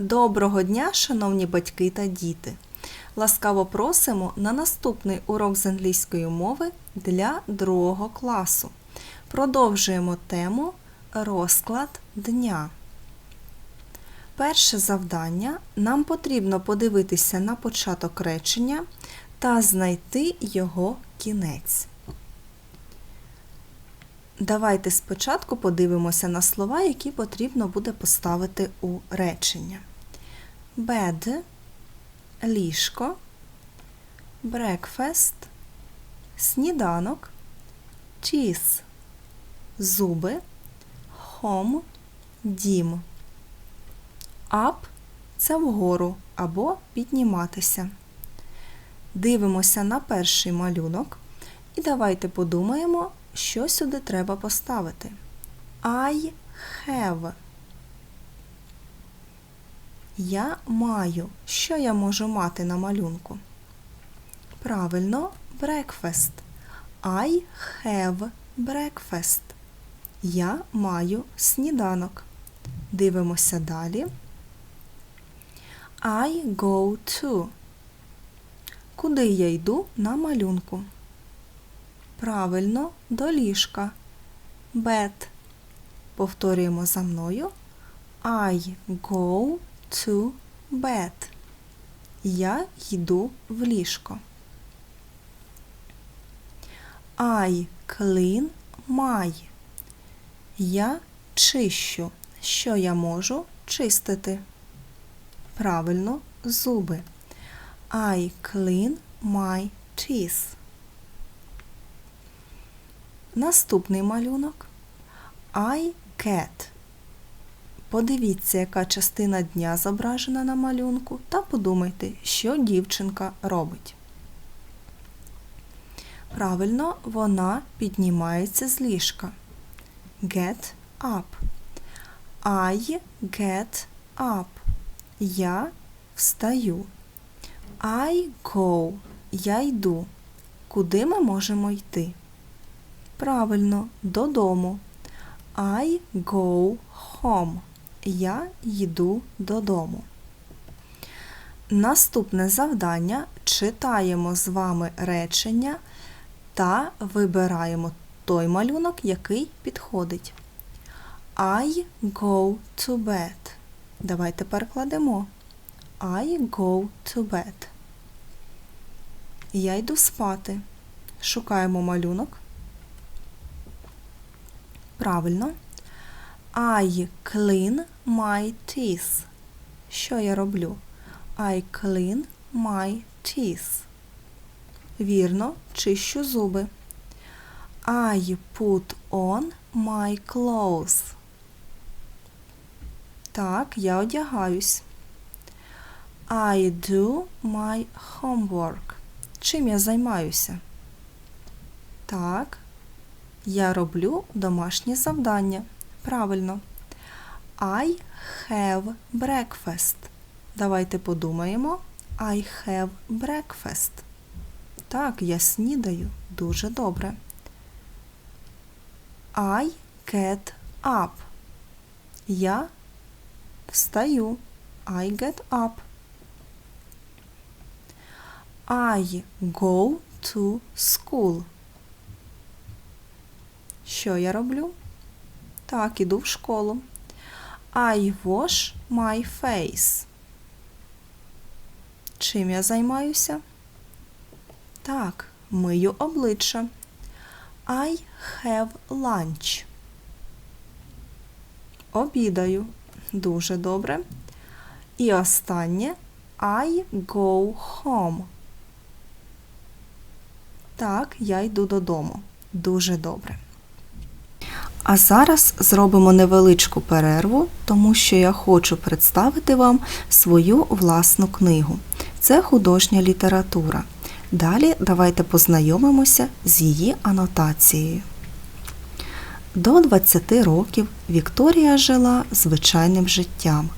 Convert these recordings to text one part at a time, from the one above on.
Доброго дня, шановні батьки та діти! Ласкаво просимо на наступний урок з англійської мови для другого класу. Продовжуємо тему розклад дня. Перше завдання нам потрібно подивитися на початок речення та знайти його кінець. Давайте спочатку подивимося на слова, які потрібно буде поставити у речення. Bed – ліжко, breakfast – сніданок, cheese – зуби, home – дім. Up – це вгору або підніматися. Дивимося на перший малюнок і давайте подумаємо, що сюди треба поставити. I have. Я маю. Що я можу мати на малюнку? Правильно, breakfast. I have breakfast. Я маю сніданок. Дивимося далі. I go to. Куди я йду на малюнку? Правильно, до ліжка. Bed. Повторюємо за мною. I go to bed. Я йду в ліжко. I clean my. Я чищу. Що я можу чистити? Правильно, зуби. I clean my teeth. Наступний малюнок. I get. Подивіться, яка частина дня зображена на малюнку, та подумайте, що дівчинка робить. Правильно, вона піднімається з ліжка. Get up. I get up. Я встаю. I go. Я йду. Куди ми можемо йти? Правильно, додому. I go home. Я йду додому. Наступне завдання читаємо з вами речення та вибираємо той малюнок, який підходить. I go to bed. Давайте перекладемо. I go to bed. Я йду спати. Шукаємо малюнок. Правильно. I clean my teeth. Що я роблю? I clean my teeth. Вірно, чищу зуби. I put on my clothes. Так, я одягаюсь. I do my homework. Чим я займаюся? Так, я роблю домашні завдання. Правильно. I have breakfast. Давайте подумаємо. I have breakfast. Так, я снідаю. Дуже добре. I get up. Я встаю. I get up. I go to school. Що я роблю? Так, іду в школу. I wash my face. Чим я займаюся? Так, мию обличчя. I have lunch. Обідаю. Дуже добре. І останнє I go home. Так, я йду додому. Дуже добре. А зараз зробимо невеличку перерву, тому що я хочу представити вам свою власну книгу. Це художня література. Далі давайте познайомимося з її анотацією. До 20 років Вікторія жила звичайним життям.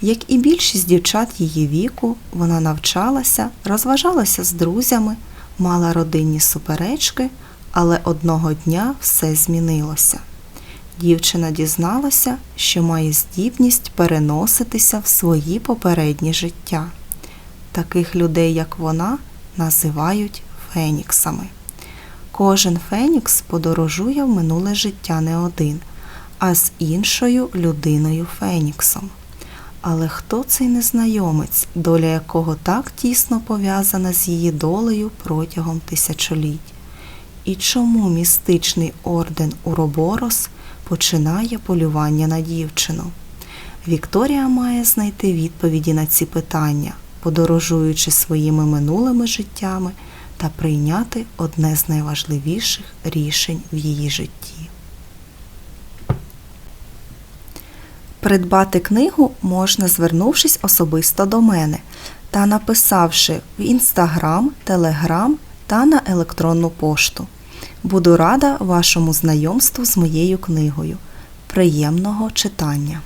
Як і більшість дівчат її віку, вона навчалася, розважалася з друзями, мала родинні суперечки, але одного дня все змінилося. Дівчина дізналася, що має здібність переноситися в свої попередні життя. Таких людей, як вона, називають феніксами. Кожен фенікс подорожує в минуле життя не один, а з іншою людиною Феніксом. Але хто цей незнайомець, доля якого так тісно пов'язана з її долею протягом тисячоліть? І чому містичний орден Уроборос починає полювання на дівчину? Вікторія має знайти відповіді на ці питання, подорожуючи своїми минулими життями та прийняти одне з найважливіших рішень в її житті. Придбати книгу можна, звернувшись особисто до мене та написавши в Інстаграм, Телеграм та на електронну пошту. Буду рада вашому знайомству з моєю книгою. Приємного читання!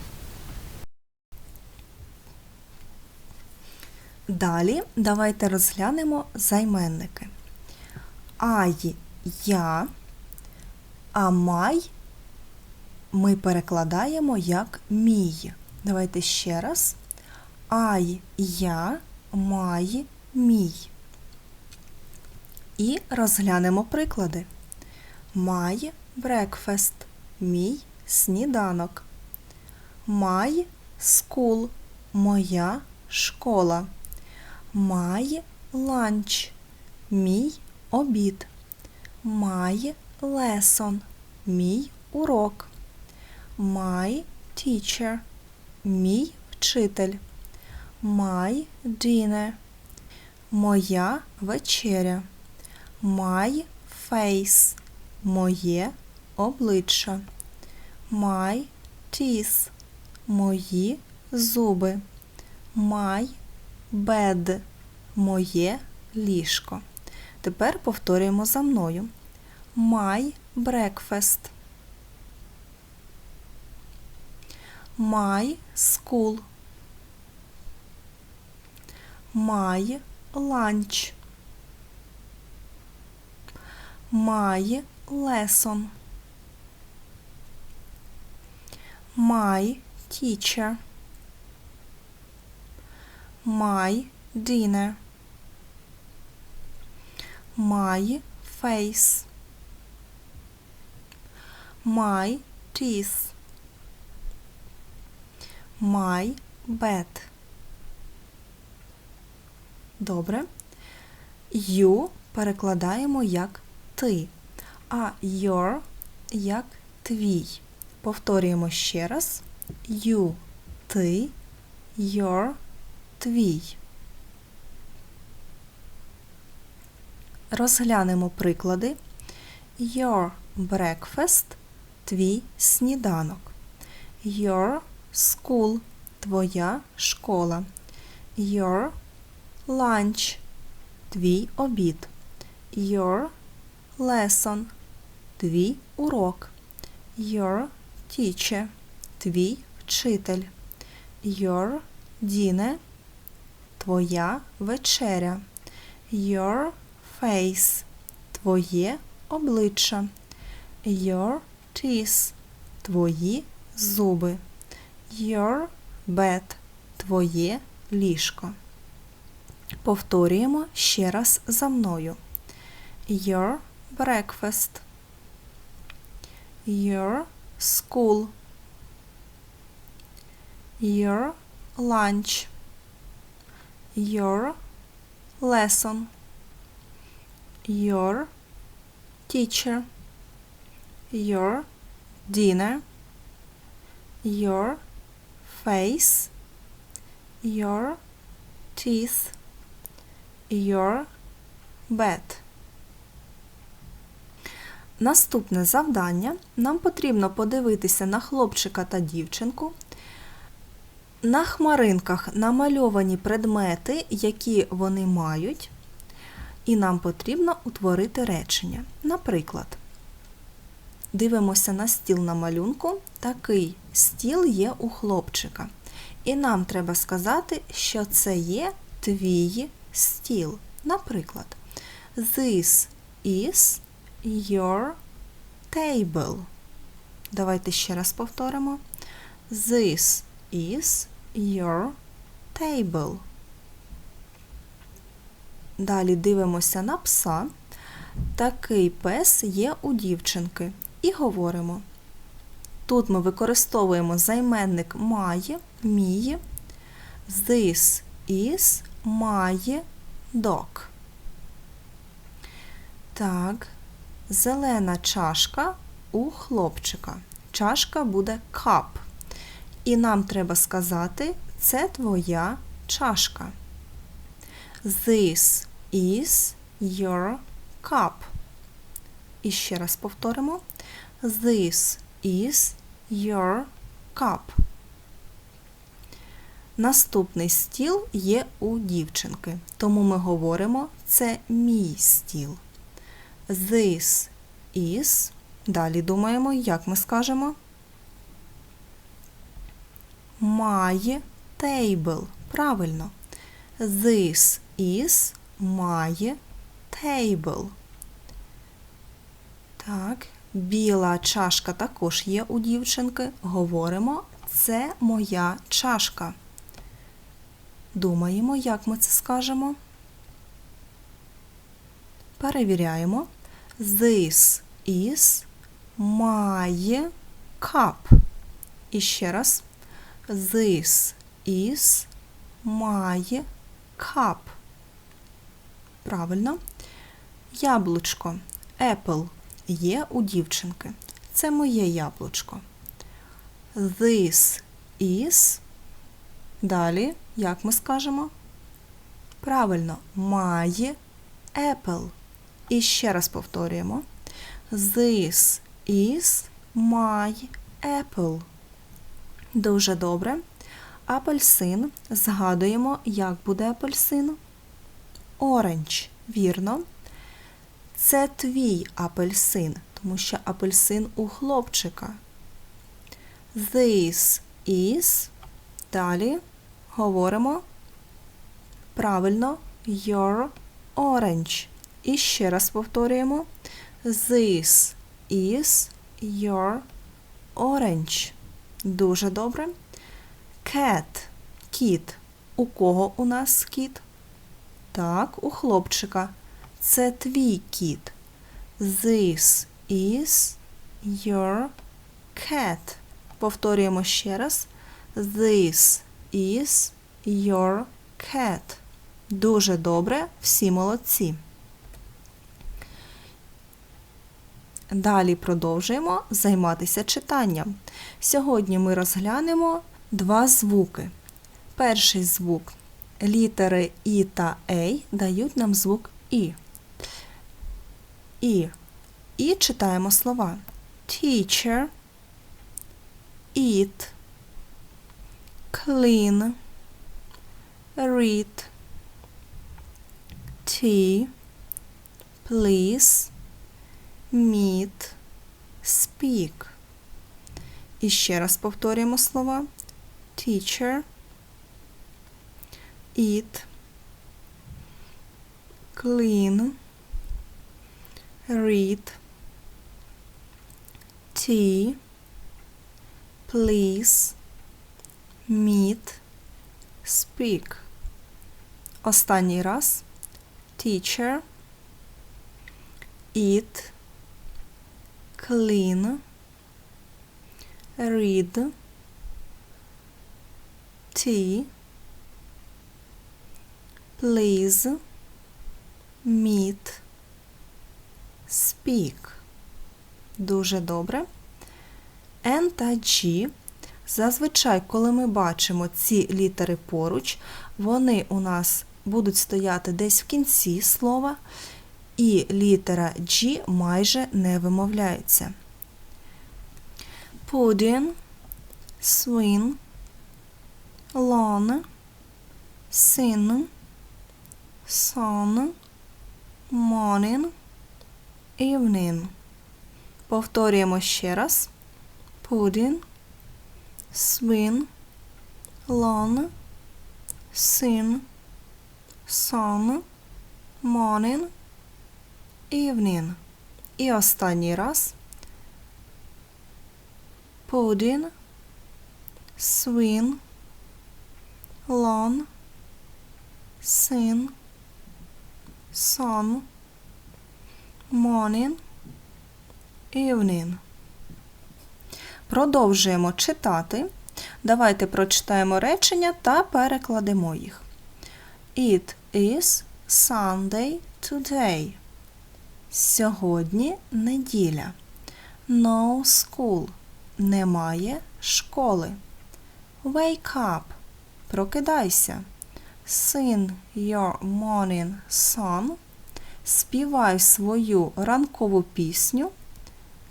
Далі давайте розглянемо займенники. Ай я, а май ми перекладаємо як мій. Давайте ще раз. Ай я, май, мій. І розглянемо приклади. My breakfast – мій сніданок. My school – моя школа. My lunch – мій обід. My lesson – мій урок. My teacher – мій вчитель. My dinner – моя вечеря. My face – моє обличчя. My teeth – мої зуби. My bed – моє ліжко. Тепер повторюємо за мною. My breakfast. My school. My lunch. My lesson. My teacher. My dinner. My face. My teeth. My bed. Добре. You перекладаємо як ти, а your як твій. Повторюємо ще раз. You ти, your твій. Розглянемо приклади. Your breakfast твій сніданок. Your school твоя школа. Your lunch твій обід. Your lesson твій урок. Your teacher твій вчитель. Your dinner твоя вечеря. Your face твоє обличчя. Your teeth твої зуби. Your bed твоє ліжко. Повторюємо ще раз за мною. Your breakfast. Your school. Your lunch. Your lesson. Your teacher. Your dinner. Your face. Your teeth. Your bed. Наступне завдання. Нам потрібно подивитися на хлопчика та дівчинку. На хмаринках намальовані предмети, які вони мають, і нам потрібно утворити речення. Наприклад, дивимося на стіл на малюнку. Такий стіл є у хлопчика. І нам треба сказати, що це є твій стіл. Наприклад, This is your table. Давайте ще раз повторимо. This is your table. Далі дивимося на пса. Такий пес є у дівчинки. І говоримо. Тут ми використовуємо займенник має, мій. This is my dog. Так, зелена чашка у хлопчика. Чашка буде cup. І нам треба сказати, це твоя чашка. This is your cup. І ще раз повторимо. This is your cup. Наступний стіл є у дівчинки, тому ми говоримо це мій стіл. This is. Далі думаємо, як ми скажемо. My table. Правильно. This is my table. Так, біла чашка також є у дівчинки. Говоримо, це моя чашка. Думаємо, як ми це скажемо. Перевіряємо. This is my cup. І ще раз. This is my cup. Правильно. Яблучко. Apple є у дівчинки. Це моє яблучко. This is. Далі, як ми скажемо? Правильно, my apple. І ще раз повторюємо. This is my apple. Дуже добре. Апельсин. Згадуємо, як буде апельсин. Оранж. Вірно. Це твій апельсин, тому що апельсин у хлопчика. This is. Далі говоримо правильно your orange. І ще раз повторюємо. This is your orange. Дуже добре. Cat. Кіт. У кого у нас кіт? Так, у хлопчика. Це твій кіт. This is your cat. Повторюємо ще раз. This is your cat. Дуже добре, всі молодці. Далі продовжуємо займатися читанням. Сьогодні ми розглянемо два звуки. Перший звук літери І та Ей дають нам звук І. І. І читаємо слова teacher, eat, clean, read, tea, please, meet, speak. І ще раз повторюємо слова teacher, eat, clean, read, tea, please, meet, speak. Останній раз. Teacher, eat, clean, read, tea, please, meet, speak. Дуже добре. N та G. Зазвичай, коли ми бачимо ці літери поруч, вони у нас будуть стояти десь в кінці слова, і літера G майже не вимовляється. Pudding, swing, lawn, sin, sun, morning, evening. Повторюємо ще раз. Pudding, swing, lawn, sin, sun, morning, evening. І останній раз. pudding, swing, lawn, sin, sun, morning, evening. Продовжуємо читати. Давайте прочитаємо речення та перекладемо їх. It is Sunday today. Сьогодні неділя. No school. Немає школи. Wake up. Прокидайся. Sing your morning song. Співай свою ранкову пісню.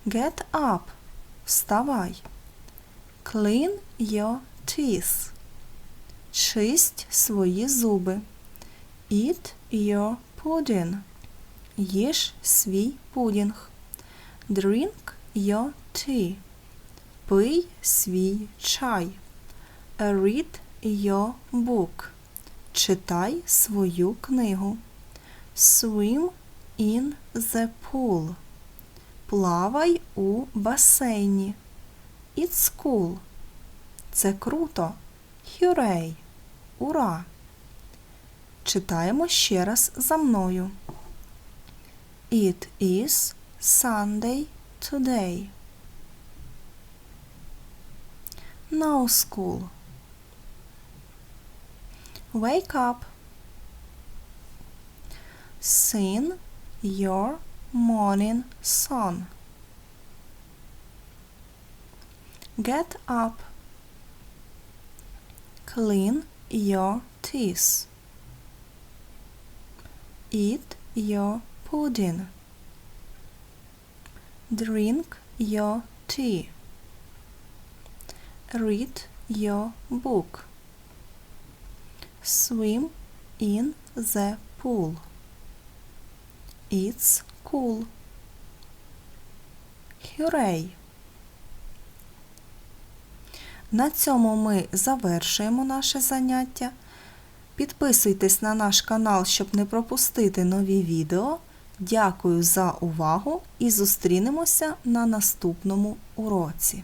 Get up. Вставай. Clean your teeth. Чисть свої зуби. Eat your pudding. Їж свій пудінг. Drink your tea. Пий свій чай. Read your book. Читай свою книгу. Swim in the pool. Плавай у басейні. It's cool. Це круто. Hooray! Ура! Читаємо ще раз за мною. It is Sunday today. No school. Wake up. Sing your morning song. Get up. Clean your teeth. Eat your pudding. Drink your tea. Read your book. Swim in the pool. It's cool. Hooray! На цьому ми завершуємо наше заняття. Підписуйтесь на наш канал, щоб не пропустити нові відео. Дякую за увагу і зустрінемося на наступному уроці.